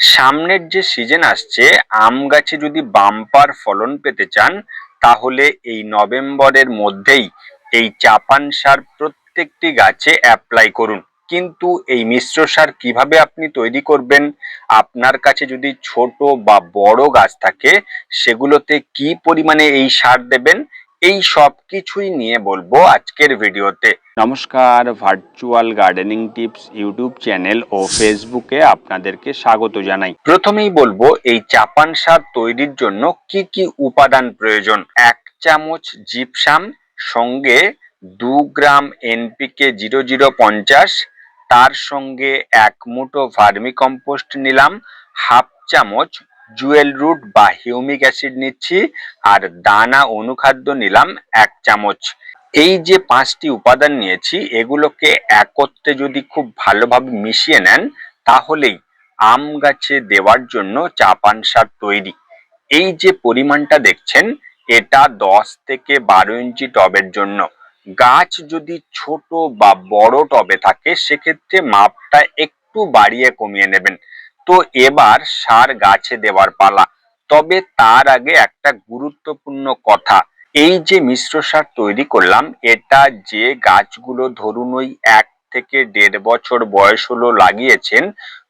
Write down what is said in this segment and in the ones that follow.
সামনের যে সিজন আসছে, আম গাছে যদি বাম্পার ফলন পেতে চান, তাহলে এই নভেম্বরের মধ্যেই এই চাপান সার প্রত্যেকটি গাছে অ্যাপ্লাই করুন। কিন্তু এই মিশ্র সার কীভাবে আপনি তৈরি করবেন? আপনার কাছে যদি ছোট বা বড় গাছ থাকে, সেগুলোতে কি পরিমাণে এই সার দেবেন? এই সব কিছুই নিয়ে বলব আজকের ভিডিওতে। নমস্কার virtual gardening tips YouTube channel ও ফেসবুকে আপনাদেরকে স্বাগত জানাই। প্রথমেই বলব এই চাপান সার তৈরির জন্য কি কি উপাদান প্রয়োজন? এক চামচ জিপসাম সঙ্গে দু গ্রাম এনপিকে জিরো জিরো পঞ্চাশ তার সঙ্গে এক মুঠো ভার্মি কম্পোস্ট নিলাম হাফ চামচ জুয়েল রুট বা হিউমিক অ্যাসিড নিচ্ছি আর দানা অনুখাদ্য নিলাম এক চামচ। এই যে পাঁচটি উপাদান নিয়েছি, এগুলোকে একত্রে যদি খুব ভালোভাবে মিশিয়ে নেন, তাহলেই আম গাছে দেওয়ার জন্য চাপান সার তৈরি। এই যে পরিমাণটা দেখছেন, এটা দশ থেকে বারো ইঞ্চি টবের জন্য। গাছ যদি ছোট বা বড় টবে থাকে, সেক্ষেত্রে মাপটা একটু বাড়িয়ে কমিয়ে নেবেন। তো এবার সার গাছে দেওয়ার পালা। তবে তার আগে একটা গুরুত্বপূর্ণ কথা। এই যে মিশ্র সার তৈরি করলাম, এটা যে গাছগুলো ধরুন ওই এক থেকে দেড় বছর বয়স হলো লাগিয়েছেন,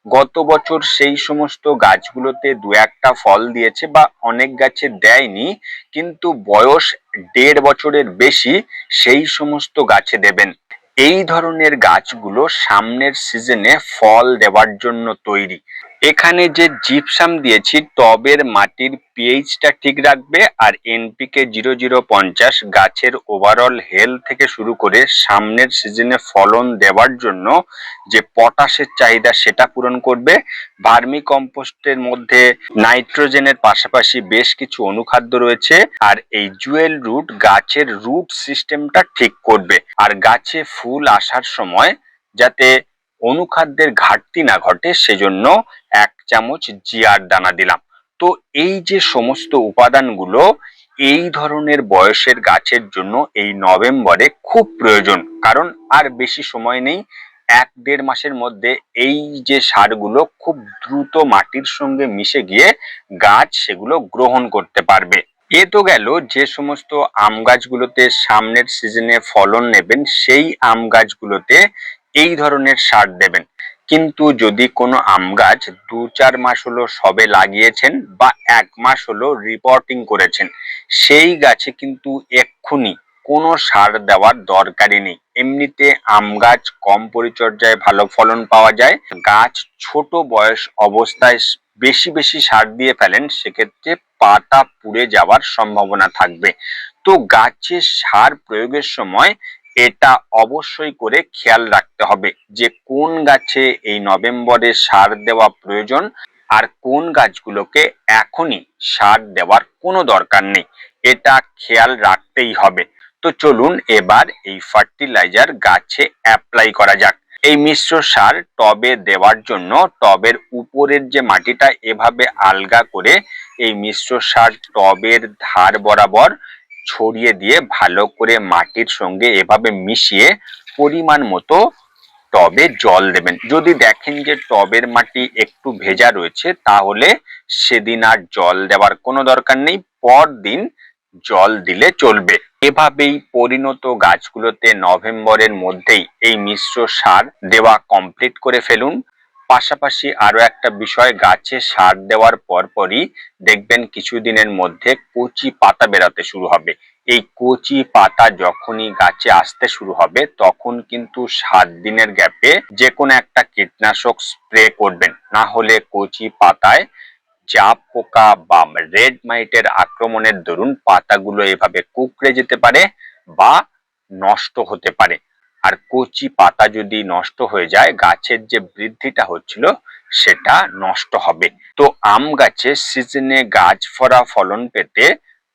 গত বছর সেই সমস্ত গাছগুলোতে দু একটা ফল দিয়েছে বা অনেক গাছে দেয়নি, কিন্তু বয়স দেড় বছরের বেশি সেই সমস্ত গাছে দেবেন। এই ধরনের গাছগুলো সামনের সিজনে ফল দেওয়ার জন্য তৈরি। এখানে যে জিপসাম দিয়েছি, টবের মাটির পিএইচটা ঠিক রাখবে আর এনপিকে জিরো জিরো পঞ্চাশ গাছের ওভারঅল হেলথ থেকে শুরু করে সামনের সিজনে ফলন দেওয়ার জন্য যে পটাশের চাহিদা সেটা পূরণ করবে। ভার্মি কম্পোস্টের মধ্যে নাইট্রোজেনের পাশাপাশি বেশ কিছু অনুখাদ্য রয়েছে আর এই জুয়েল রুট গাছের রুট সিস্টেমটা ঠিক করবে। আর গাছে ফুল আসার সময় যাতে অনুখাদ্যের ঘাটতি না ঘটে সেজন্য চামচ জিয়ার দানা দিলাম। তো এই যে সমস্ত উপাদানগুলো, এই ধরনের বয়সের গাছের জন্য এই নভেম্বরে খুব প্রয়োজন। কারণ আর বেশি সময় নেই, এক দেড় মাসের মধ্যে এই যে সারগুলো খুব দ্রুত মাটির সঙ্গে মিশে গিয়ে গাছ সেগুলো গ্রহণ করতে পারবে। এ তো গেল যে সমস্ত আম গাছগুলোতে সামনের সিজনে ফলন নেবেন, সেই আম গাছগুলোতে এই ধরনের সার দেবেন। কিন্তু যদি কোনো আম গাছ দু চার মাস হলো সবে লাগিয়েছেন বা এক মাস হলো রিপোর্টিং করেছেন, সেই গাছে কিন্তু এক্ষুনি কোনো সার দেওয়ার দরকারই নেই। এমনিতে আম গাছ কম পরিচর্যায় ভালো ফলন পাওয়া যায়। গাছ ছোট বয়স অবস্থায় বেশি বেশি সার দিয়ে ফেলেন, সেক্ষেত্রে পাতা পুড়ে যাওয়ার সম্ভাবনা থাকবে। তো গাছে সার প্রয়োগের সময় এটা অবশ্যই করে খেয়াল রাখতে হবে যে কোন গাছে এই নভেম্বরে সার দেওয়া প্রয়োজন আর কোন গাছগুলোকে এখনই সার দেওয়ার কোনো দরকার নেই। এটা খেয়াল রাখতেই হবে। তো চলুন এবার এই ফার্টিলাইজার গাছে অ্যাপ্লাই করা যাক। এই মিশ্র সার টবে দেওয়ার জন্য টবের উপরের যে মাটিটা এভাবে আলগা করে এই মিশ্র সার টবের ধার বরাবর ছড়িয়ে দিয়ে ভালো করে মাটির সঙ্গে এভাবে মিশিয়ে পরিমাণ মতো টবে জল দেবেন। যদি দেখেন যে টবের মাটি একটু ভেজা রয়েছে, তাহলে সেদিন আর জল দেওয়ার কোনো দরকার নেই পর দিন জল দিলে চলবে। এভাবেই পরিণত গাছগুলোতে নভেম্বরের মধ্যেই এই মিশ্র সার দেওয়া কমপ্লিট করে ফেলুন। পাশাপাশি আরও একটা বিষয়, গাছে সার দেওয়ার পরপরই দেখবেন কিছুদিনের মধ্যে কচি পাতা বেরোতে শুরু হবে। এই কচি পাতা যখনই গাছে আসতে শুরু হবে, তখন কিন্তু সাত দিনের গ্যাপে যে কোনো একটা কীটনাশক স্প্রে করবেন। না হলে কচি পাতায় জাপ পোকা বা রেড মাইটের আক্রমণের দরুন পাতাগুলো এভাবে কুকড়ে যেতে পারে বা নষ্ট হতে পারে। আর কচি পাতা যদি নষ্ট হয়ে যায়, গাছের যে বৃদ্ধিটা হচ্ছিল, সেটা নষ্ট হবে। তো আম গাছে সিজনে গাছ ফরা ফলন পেতে